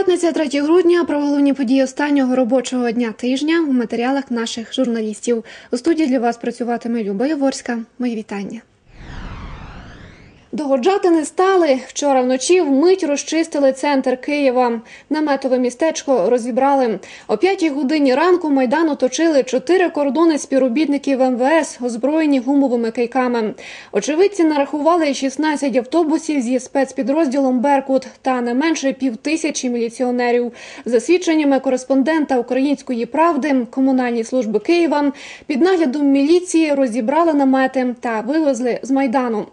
П'ятниця 3 грудня про головні події останнього робочого дня тижня у матеріалах наших журналістів. У студії для вас працюватиме Люба Яворська. Мої вітання. Догоджати не стали. Вчора вночі вмить розчистили центр Києва. Наметове містечко розібрали. О п'ятій годині ранку майдан оточили чотири кордони співробітників МВС, озброєні гумовими кийками. Очевидці нарахували 16 автобусів зі спецпідрозділом Беркут та не менше півтисячі міліціонерів. За свідченнями кореспондента Української правди, комунальні служби Києва під наглядом міліції розібрали намети та вивезли з майдану.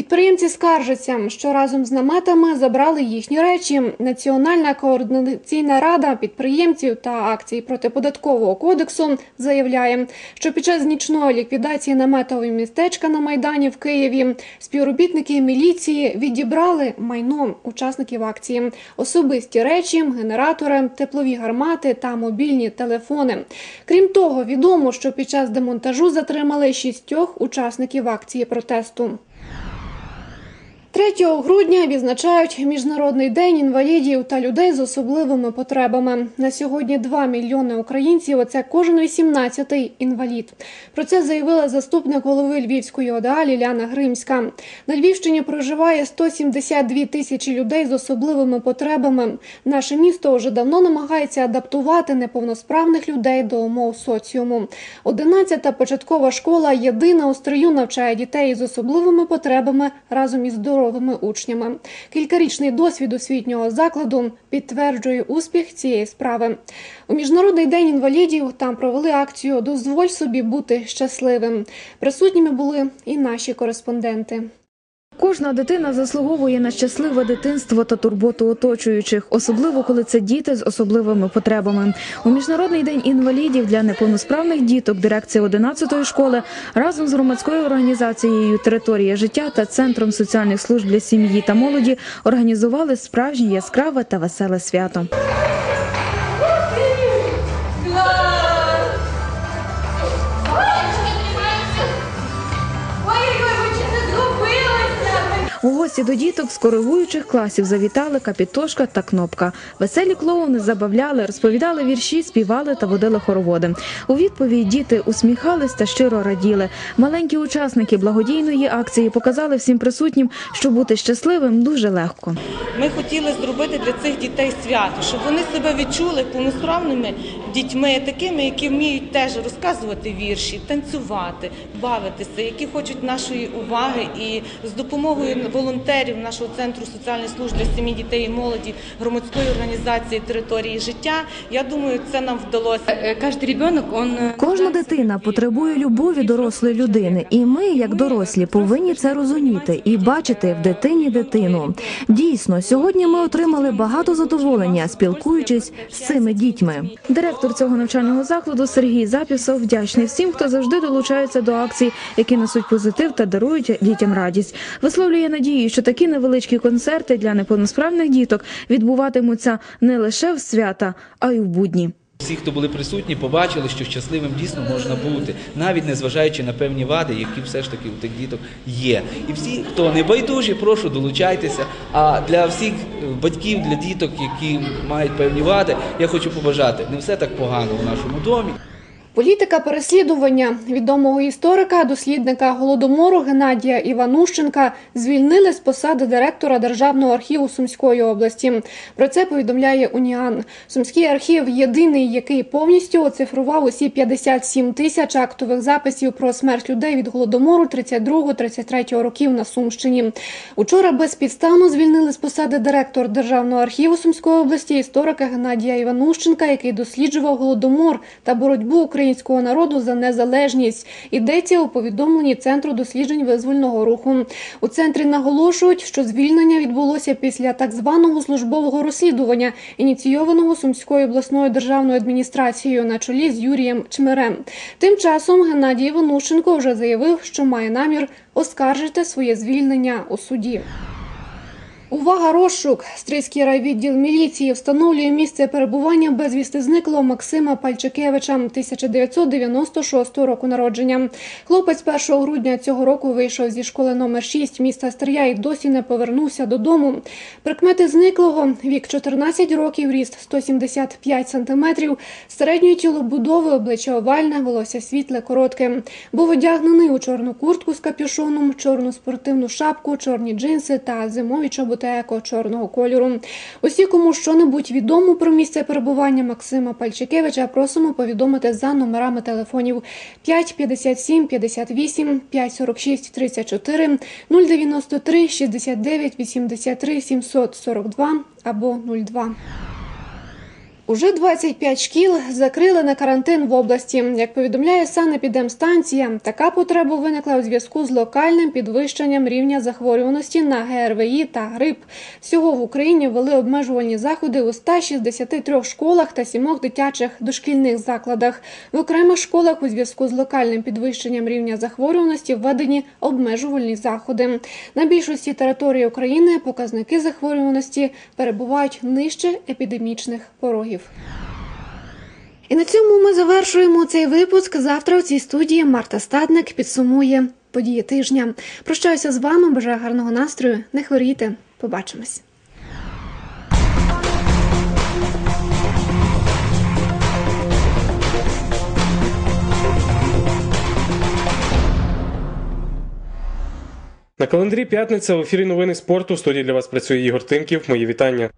Підприємці скаржаться, що разом з наметами забрали їхні речі. Національна координаційна рада підприємців та акцій протиподаткового кодексу заявляє, що під час нічної ліквідації наметового містечка на майдані в Києві співробітники міліції відібрали майно учасників акції, особисті речі, генератори, теплові гармати та мобільні телефони. Крім того, відомо, що під час демонтажу затримали шістьох учасників акції протесту. 3 грудня відзначають Міжнародний день інвалідів та людей з особливими потребами. На сьогодні 2 мільйони українців. Оце кожен 18-й інвалід. Про це заявила заступник голови Львівської ОДА Ліляна Гримська. На Львівщині проживає 172 тисячі людей з особливими потребами. Наше місто вже давно намагається адаптувати неповносправних людей до умов соціуму. 11-та початкова школа єдина у стрию навчає дітей з особливими потребами разом із здоров'ям здоровими учнями. Кількарічний досвід освітнього закладу підтверджує успіх цієї справи. У міжнародний день інвалідів там провели акцію Дозволь собі бути щасливим. Присутніми були і наші кореспонденти. Кожна дитина заслуговує на щасливе дитинство та турботу оточуючих, особливо коли це діти з особливими потребами. У міжнародний день інвалідів для неповносправних діток дирекція 11-ї школи разом з громадською організацією Територія життя та центром соціальних служб для сім'ї та молоді організували справжнє яскраве та веселе свято. У гості до діток з коригуючих класів завітали капітошка та кнопка. Веселі клоуни забавляли, розповідали вірші, співали та водили хороводи. У відповідь діти усміхались та щиро раділи. Маленькі учасники благодійної акції показали всім присутнім, що бути щасливим дуже легко. Ми хотіли зробити для цих дітей свято, щоб вони себе відчули повносправними дітьми, такими, які вміють теж розказувати вірші, танцювати, бавитися, які хочуть нашої уваги і з допомогою волонтерів нашого центру соціальних служб для сім'ї, дітей і молоді, громадської організації території життя. Я думаю, це нам вдалося. Каждый ребенок, он... э, Кожна дитина потребує любові дорослої людини, і ми, як дорослі, повинні це розуміти і бачити в дитині дитину. Дійсно, сьогодні ми отримали багато задоволення, спілкуючись з цими дітьми. Директор цього навчального закладу Сергій Запісов вдячний всім, хто завжди долучається до акцій, які несуть позитив та дарують дітям радість. Висловлює надію, що такі невеличкі концерти для неповносправних діток відбуватимуться не лише в свята, а й в будні. Всі, хто були присутні, побачили, що щасливим дійсно можна бути, навіть незважаючи на певні вади, які все ж таки у тих діток є. І всі, хто не байдужі, прошу долучайтеся. А для всіх батьків, для діток, які мають певні вади, я хочу побажати, не все так погано у нашому домі. Політика переслідування відомого історика, дослідника голодомору Геннадія Іванущенка звільнили з посади директора Державного архіву Сумської області. Про це повідомляє Уніан. Сумський архів єдиний, який повністю оцифрував усі 57 тисяч актових записів про смерть людей від голодомору 32-33 років на Сумщині. Учора безпідставно звільнили з посади директор Державного архіву Сумської області історика Геннадія Іванущенка, який досліджував голодомор та боротьбу українського народу за незалежність. Йдеться у повідомленні Центру досліджень визвольного руху. У центрі наголошують, що звільнення відбулося після так званого службового розслідування, ініційованого Сумською обласною державною адміністрацією на чолі з Юрієм Чмирем. Тим часом Геннадій Іванущенко вже заявив, що має намір оскаржити своє звільнення у суді. Увага, розшук! Стрийський райвідділ міліції встановлює місце перебування безвісти зниклого Максима Пальчикевича 1996 року народження. Хлопець 1 грудня цього року вийшов зі школи номер 6 міста Стрия і досі не повернувся додому. Прикмети зниклого вік 14 років, ріст 175 сантиметрів, середньої тілобудови, обличчя овальне, волосся світле, коротке. Був одягнений у чорну куртку з капюшоном, чорну спортивну шапку, чорні джинси та зимові чоботи еко чорного кольору. Усі, кому що-небудь відомо про місце перебування Максима Пальчикевича, просимо повідомити за номерами телефонів 5 57 58 5 46 34 093 69 83 742 або 02. Уже 25 шкіл закрили на карантин в області. Як повідомляє санепідемстанція, така потреба виникла у зв'язку з локальним підвищенням рівня захворюваності на ГРВІ та грип. Всього в Україні ввели обмежувальні заходи у 163 школах та сімох дитячих дошкільних закладах. В окремих школах у зв'язку з локальним підвищенням рівня захворюваності введені обмежувальні заходи. На більшості території України показники захворюваності перебувають нижче епідемічних порогів. І на цьому ми завершуємо цей випуск. Завтра у цій студії Марта Стадник підсумує події тижня. Прощаюся з вами, бажаю гарного настрою. Не хворійте. Побачимось. На календарі п'ятниця в ефірі новини спорту. В студії для вас працює Ігор Тимків. Мої вітання.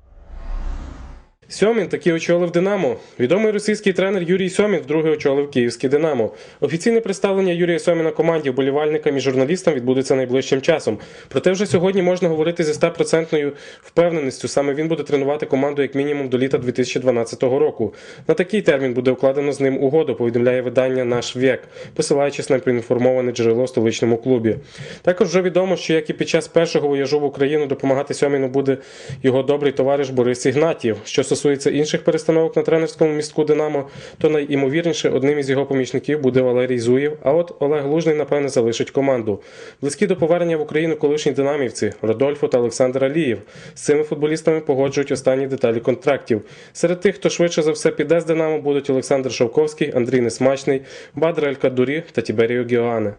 Сьомін таки очолив Динамо. Відомий російський тренер Юрій Сьомін вдруге очолив київське Динамо. Офіційне представлення Юрія Сьоміна команді вболівальникам і журналістам відбудеться найближчим часом. Проте вже сьогодні можна говорити зі 100% впевненістю. Саме він буде тренувати команду як мінімум до літа 2012 року. На такий термін буде укладено з ним угоду. Повідомляє видання Наш вік, посилаючись на проінформоване джерело столичному клубі. Також вже відомо, що як і під час першого вояжу в Україну допомагати Сьоміну буде його добрий товариш Борис Ігнатів. Що стосується інших перестановок на тренерському містку Динамо, то найімовірніше одним із його помічників буде Валерій Зуєв. А от Олег Лужний, напевне, залишить команду. Близькі до повернення в Україну колишні динамівці Родольфо та Олександр Алієв. З цими футболістами погоджують останні деталі контрактів. Серед тих, хто швидше за все піде з Динамо, будуть Олександр Шовковський, Андрій Несмачний, Бадр Ель Кадурі та Тіберіо Гіоане.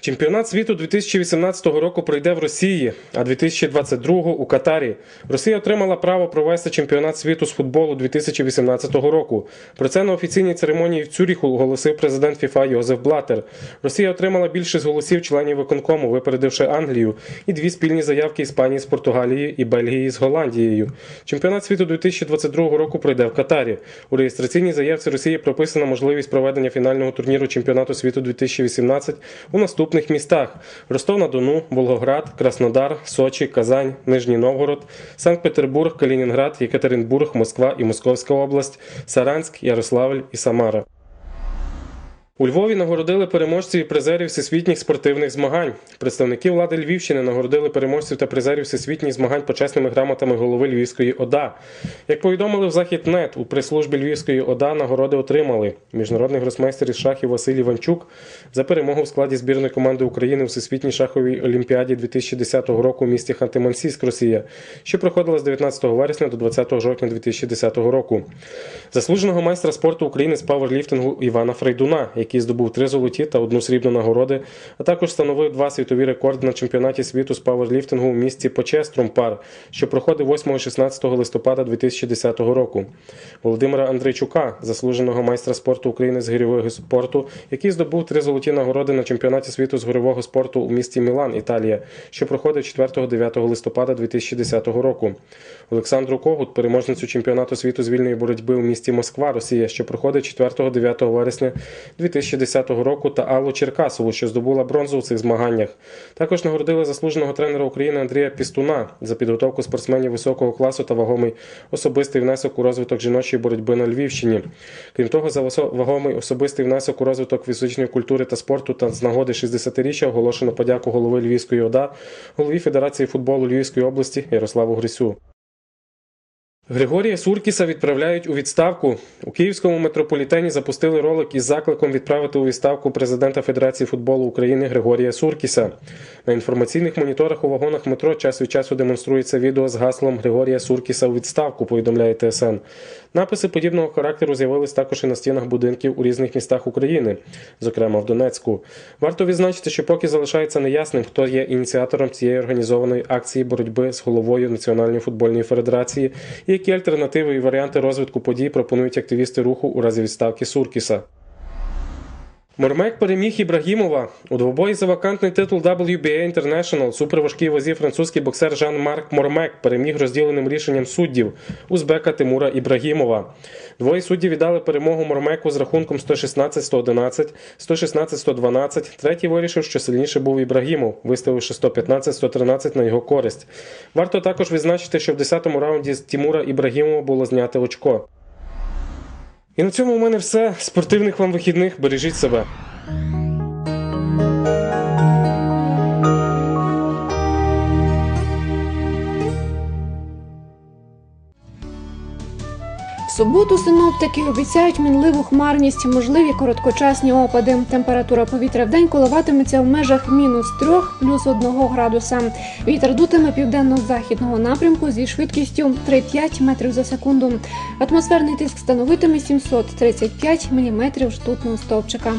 Чемпіонат світу 2018 року пройде в Росії, а 2022 у Катарі. Росія отримала право провести чемпіонат світу з футболу 2018 року. Про це на офіційній церемонії в Цюріху оголосив президент ФІФА Йозеф Блатер. Росія отримала більшість голосів членів виконкому, випередивши Англію, і дві спільні заявки Іспанії з Португалією і Бельгії з Голландією. Чемпіонат світу 2022 року пройде в Катарі. У реєстраційній заявці Росії прописана можливість проведення фінального турніру чемпіонату світу 2018 у наступному наступних містах: Ростов-на-Дону, Волгоград, Краснодар, Сочі, Казань, Нижній Новгород, Санкт-Петербург, Калінінград, Єкатеринбург, Москва і Московська область, Саранськ, Ярославль і Самара. У Львові нагородили переможців і призерів всесвітніх спортивних змагань. Представники влади Львівщини нагородили переможців та призерів всесвітніх змагань почесними грамотами голови Львівської ОДА. Як повідомили в Західнет, у прес-службі Львівської ОДА нагороди отримали міжнародний гросмейстер із шахів Василь Іванчук за перемогу в складі збірної команди України у Всесвітній шаховій олімпіаді 2010 року у місті Ханти-Мансійськ, Росія, що проходила з 19 вересня до 20 жовтня 2010 року. Заслуженого майстра спорту України з пауерліфтингу Івана Фрейдуна, який здобув три золоті та одну срібну нагороди, а також встановив два світові рекорди на чемпіонаті світу з пауерліфтингу у місті Почеструм Пар, що проходив 8-16 листопада 2010 року. Володимира Андрейчука, заслуженого майстра спорту України з гирьового спорту, який здобув три золоті нагороди на чемпіонаті світу з гирьового спорту у місті Мілан, Італія, що проходив 4-9 листопада 2010 року. Олександру Когут, переможницю чемпіонату світу з вільної боротьби у місті Москва, Росія, що проходить 4-9 вересня 2010 року, та Аллу Черкасову, що здобула бронзу у цих змаганнях. Також нагородили заслуженого тренера України Андрія Пістуна за підготовку спортсменів високого класу та вагомий особистий внесок у розвиток жіночої боротьби на Львівщині. Крім того, за вагомий особистий внесок у розвиток фізичної культури та спорту та з нагоди 60-річчя оголошено подяку голови Львівської ОДА, голові Федерації футболу Львівської області Ярославу Грисю. Григорія Суркіса відправляють у відставку. У київському метрополітені запустили ролик із закликом відправити у відставку президента Федерації футболу України Григорія Суркіса. На інформаційних моніторах у вагонах метро час від часу демонструється відео з гаслом Григорія Суркіса у відставку, повідомляє ТСН. Написи подібного характеру з'явились також і на стінах будинків у різних містах України, зокрема в Донецьку. Варто відзначити, що поки залишається неясним, хто є ініціатором цієї організованої акції боротьби з головою Національної футбольної федерації, які альтернативи і варіанти розвитку подій пропонують активісти руху у разі відставки Суркіса. Мормек переміг Ібрагімова у двобої за вакантний титул WBA International суперважкій вазі французький боксер Жан-Марк Мормек переміг розділеним рішенням суддів узбека Тимура Ібрагімова. Двоє суддів віддали перемогу Мормеку з рахунком 116-111, 116-112. Третій вирішив, що сильніше був Ібрагімов, виставивши 115-113 на його користь. Варто також відзначити, що в 10-му раунді з Тимура Ібрагімова було знято очко. І на цьому у мене все. Спортивних вам вихідних. Бережіть себе. Суботу синоптики обіцяють мінливу хмарність, можливі короткочасні опади. Температура повітря в день коливатиметься в межах мінус 3 плюс 1 градуса. Вітер дутиме південно-західного напрямку зі швидкістю 3-5 метрів за секунду. Атмосферний тиск становитиме 735 міліметрів штутного стовпчика.